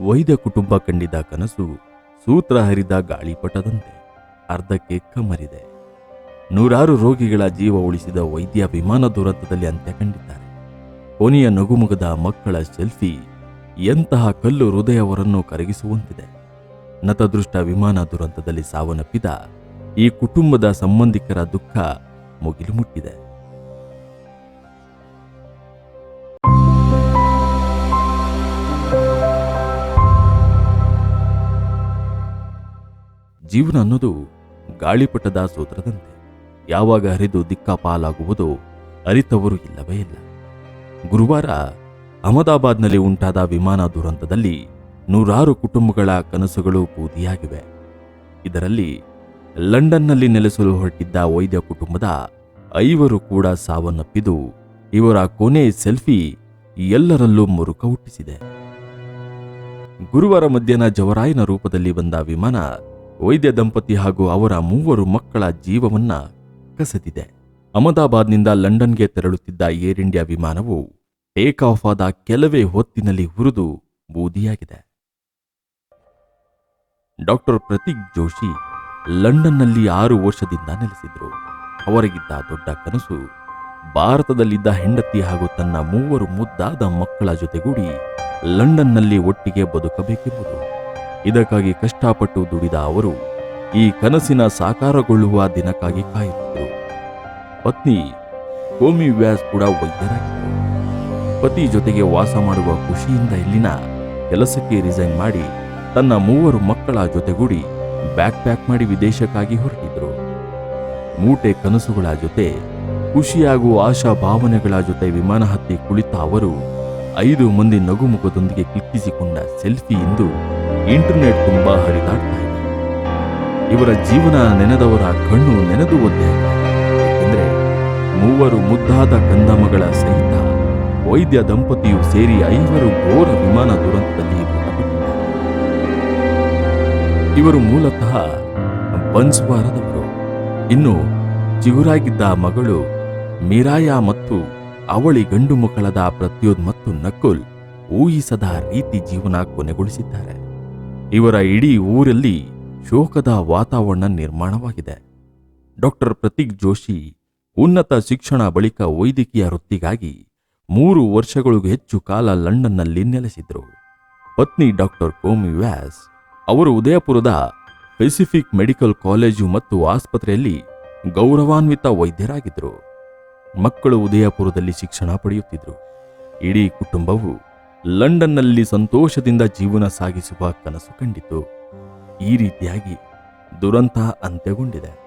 ವೈದ್ಯ ಕುಟುಂಬ ಕಂಡಿದ್ದ ಕನಸು ಸೂತ್ರ ಹರಿದ ಗಾಳಿಪಟದಂತೆ ಅರ್ಧಕ್ಕೆ ಕಮ್ಮರಿದೆ ನೂರಾರು ರೋಗಿಗಳ ಜೀವ ಉಳಿಸಿದ ವೈದ್ಯ ವಿಮಾನ ದುರಂತದಲ್ಲಿ ಅಂತ್ಯ ಕಂಡಿದ್ದಾರೆ ಕೊನೆಯ ನಗುಮುಗದ ಮಕ್ಕಳ ಸೆಲ್ಫಿ ಎಂತಹ ಕಲ್ಲು ಹೃದಯವರನ್ನು ಕರಗಿಸುವಂತಿದೆ. ನತದೃಷ್ಟ ವಿಮಾನ ದುರಂತದಲ್ಲಿ ಸಾವನ್ನಪ್ಪಿದ ಈ ಕುಟುಂಬದ ಸಂಬಂಧಿಕರ ದುಃಖ ಮುಗಿಲು ಮುಟ್ಟಿದೆ. ಜೀವನ ಅನ್ನೋದು ಗಾಳಿಪಟದ ಸೂತ್ರದಂತೆ ಯಾವಾಗ ಹರಿದು ದಿಕ್ಕಾಪಾಲಾಗುವುದೋ ಅರಿತವರು ಇಲ್ಲವೇ ಇಲ್ಲ. ಗುರುವಾರ ಅಹಮದಾಬಾದ್ನಲ್ಲಿ ಉಂಟಾದ ವಿಮಾನ ದುರಂತದಲ್ಲಿ ನೂರಾರು ಕುಟುಂಬಗಳ ಕನಸುಗಳು ಬೂದಿಯಾಗಿವೆ. ಇದರಲ್ಲಿ ಲಂಡನ್ನಲ್ಲಿ ನೆಲೆಸಲು ಹೊರಟಿದ್ದ ವೈದ್ಯ ಕುಟುಂಬದ ಐವರು ಕೂಡ ಸಾವನ್ನಪ್ಪಿದ್ದು, ಇವರ ಕೊನೆ ಸೆಲ್ಫಿ ಎಲ್ಲರಲ್ಲೂ ಮುರುಕ ಹುಟ್ಟಿಸಿದೆ. ಗುರುವಾರ ಮಧ್ಯಾಹ್ನ ಜವರಾಯನ ರೂಪದಲ್ಲಿ ಬಂದ ವಿಮಾನ ವೈದ್ಯ ದಂಪತಿ ಹಾಗೂ ಅವರ ಮೂವರು ಮಕ್ಕಳ ಜೀವವನ್ನ ಕಸದಿದೆ. ಅಹಮದಾಬಾದ್ನಿಂದ ಲಂಡನ್ಗೆ ತೆರಳುತ್ತಿದ್ದ ಏರ್ ಇಂಡಿಯಾ ವಿಮಾನವು ಟೇಕ್ ಆಫ್ ಆದ ಕೆಲವೇ ಹೊತ್ತಿನಲ್ಲಿ ಹುರಿದು ಬೂದಿಯಾಗಿದೆ. ಡಾಕ್ಟರ್ ಪ್ರತೀಕ್ ಜೋಶಿ ಲಂಡನ್ನಲ್ಲಿ ಆರು ವರ್ಷದಿಂದ ನೆಲೆಸಿದ್ರು. ಅವರಿಗಿದ್ದ ದೊಡ್ಡ ಕನಸು ಭಾರತದಲ್ಲಿದ್ದ ಹೆಂಡತಿ ಹಾಗೂ ತನ್ನ ಮೂವರು ಮುದ್ದಾದ ಮಕ್ಕಳ ಜೊತೆಗೂಡಿ ಲಂಡನ್ನಲ್ಲಿ ಒಟ್ಟಿಗೆ ಬದುಕಬೇಕೆಂಬುದು. ಇದಕ್ಕಾಗಿ ಕಷ್ಟಪಟ್ಟು ದುಡಿದ ಅವರು ಈ ಕನಸಿನ ಸಾಕಾರಗೊಳ್ಳುವ ದಿನಕ್ಕಾಗಿ ಕಾಯುತ್ತಿದ್ದರು. ಪತ್ನಿ ಕೋಮಿ ವ್ಯಾಸ್ ಕೂಡ ವೈದ್ಯರಾಗಿದ್ದರು. ಪತಿ ಜೊತೆಗೆ ವಾಸ ಮಾಡುವ ಖುಷಿಯಿಂದ ಇಲ್ಲಿನ ಕೆಲಸಕ್ಕೆ ರಿಸೈನ್ ಮಾಡಿ ತನ್ನ ಮೂವರು ಮಕ್ಕಳ ಜೊತೆಗೂಡಿ ಬ್ಯಾಕ್ ಪ್ಯಾಕ್ ಮಾಡಿ ವಿದೇಶಕ್ಕಾಗಿ ಹೊರಟಿದ್ರು. ಮೂಟೆ ಕನಸುಗಳ ಜೊತೆ ಖುಷಿ ಹಾಗೂ ಆಶಾ ಭಾವನೆಗಳ ಜೊತೆ ವಿಮಾನ ಹತ್ತಿ ಕುಳಿತ ಅವರು ಐದು ಮಂದಿ ನಗುಮುಖದೊಂದಿಗೆ ಕ್ಲಿಕ್ಕಿಸಿಕೊಂಡ ಸೆಲ್ಫಿ ಇಂದು ಇಂಟರ್ನೆಟ್ ತುಂಬಾ ಹರಿದಾಡ್ತಾ ಇದೆ. ಇವರ ಜೀವನ ನೆನೆದವರ ಕಣ್ಣು ನೆನೆದು ಒದ್ದೆ ಏಕೆಂದ್ರೆ ಮೂವರು ಮುದ್ದಾದ ಕಂದಮಗಳ ಸಹಿತ ವೈದ್ಯ ದಂಪತಿಯು ಸೇರಿ ಐವರು ಘೋರ ವಿಮಾನ ದುರಂತದಲ್ಲಿ ಇವರು ಮೂಲತಃ ಬನ್ಸ್ವಾರದವರು. ಇನ್ನು ಚಿಗುರಾಗಿದ್ದ ಮಗಳು ಮೀರಾಯ ಮತ್ತು ಅವಳಿ ಗಂಡು ಮಕ್ಕಳದ ಪ್ರತ್ಯೋದ್ ಮತ್ತು ನಕುಲ್ ಊಹಿಸದ ರೀತಿ ಜೀವನ ಕೊನೆಗೊಳಿಸಿದ್ದಾರೆ. ಇವರ ಇಡೀ ಊರಲ್ಲಿ ಶೋಕದ ವಾತಾವರಣ ನಿರ್ಮಾಣವಾಗಿದೆ. ಡಾಕ್ಟರ್ ಪ್ರತೀಕ್ ಜೋಶಿ ಉನ್ನತ ಶಿಕ್ಷಣ ಬಳಿಕ ವೈದ್ಯಕೀಯ ವೃತ್ತಿಗಾಗಿ ಮೂರು ವರ್ಷಗಳಿಗೂ ಹೆಚ್ಚು ಕಾಲ ಲಂಡನ್ನಲ್ಲಿ ನೆಲೆಸಿದ್ರು. ಪತ್ನಿ ಡಾಕ್ಟರ್ ಕೋಮಿ ವ್ಯಾಸ್ ಅವರು ಉದಯಪುರದ ಪೆಸಿಫಿಕ್ ಮೆಡಿಕಲ್ ಕಾಲೇಜು ಮತ್ತು ಆಸ್ಪತ್ರೆಯಲ್ಲಿ ಗೌರವಾನ್ವಿತ ವೈದ್ಯರಾಗಿದ್ದರು ಮಕ್ಕಳು ಉದಯಪುರದಲ್ಲಿ ಶಿಕ್ಷಣ ಪಡೆಯುತ್ತಿದ್ದರು ಇಡೀ ಕುಟುಂಬವು ಲಂಡನ್ನಲ್ಲಿ ಸಂತೋಷದಿಂದ ಜೀವನ ಸಾಗಿಸುವ ಕನಸು ಕಂಡಿತು. ಈ ರೀತಿಯಾಗಿ ದುರಂತ ಅಂತ್ಯಗೊಂಡಿದೆ.